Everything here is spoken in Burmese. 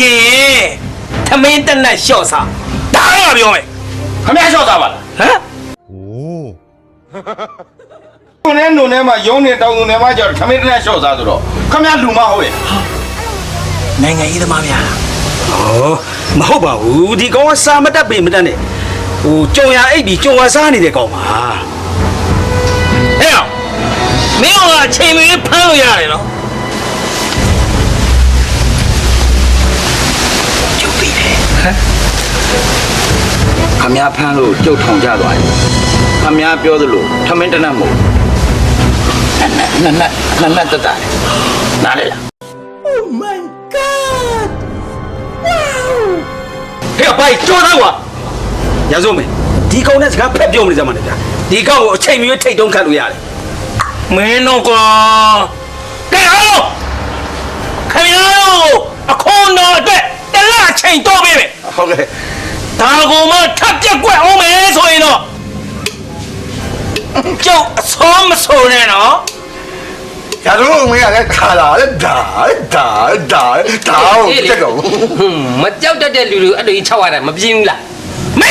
ခြင်းရင်သမင်းတက်နဲ့ရှော့စားဒါကပြောမယ်ခမရလျှော့သားပါလားဟမ်။ကိုနဲ့နုံထဲမှာရုံးနေတောင်းစုံထဲမှာကြောက်ခမင်းတနဲ့လျှော့သားဆိုတော့ခမရလူမဟုတ်ရဲ့နိုင်ငံရေးသမားများလားဟောမဟုတ်ပါဘူးဒီကောင်ကစာမတက်ပင်မတက်နဲ့ဟိုကြုံရအိပ်ပြီးကြုံရစားနေတဲ့ကောင်ပါဟဲ့အောင်မင်းကအချိန်မီဖမ်းလို့ရတယ်နော် ပြီးတယ်ခမရဖမ်းလို့ကြုတ်ထောင်ကြသွားတယ်။ခမရပြောသလိုခမင်းတနဲ့မဟုတ်နတ်နတ်နတ်နတ်နတ်တတ်တာနားလေလားဟဲ့ဘိုင်ကြောတော့ကွာရစုံမေဒီကောင်နဲ့စကားဖက်ပြောမနေကြမှာလေဗျာဒီကောင်ကိုအချိန်မီထိတ်တုံးခတ်လို့ရတယ်မင်းတော့ကွာကဲအောင်ခင်ဗျားတို့အခွန်တော်အတွက်တလအချိန်တော့ပေးမယ် ဟုတ်ကဲ့ဒါကိုမှထပ်ပြက်ကွက်အောင်မယ်ဆိုရင်တော့ကျုပ်အစောမဆိုနဲ့နော်ရတော့မင်းကလည်းခါလာလေဒါဒါဒါဒါတက်တော့ဟွန်းမကြောက်တတ်တဲ့လူလူအဲ့လိုကြီးခြောက်ရတာမပြင်းဘူးလားမေ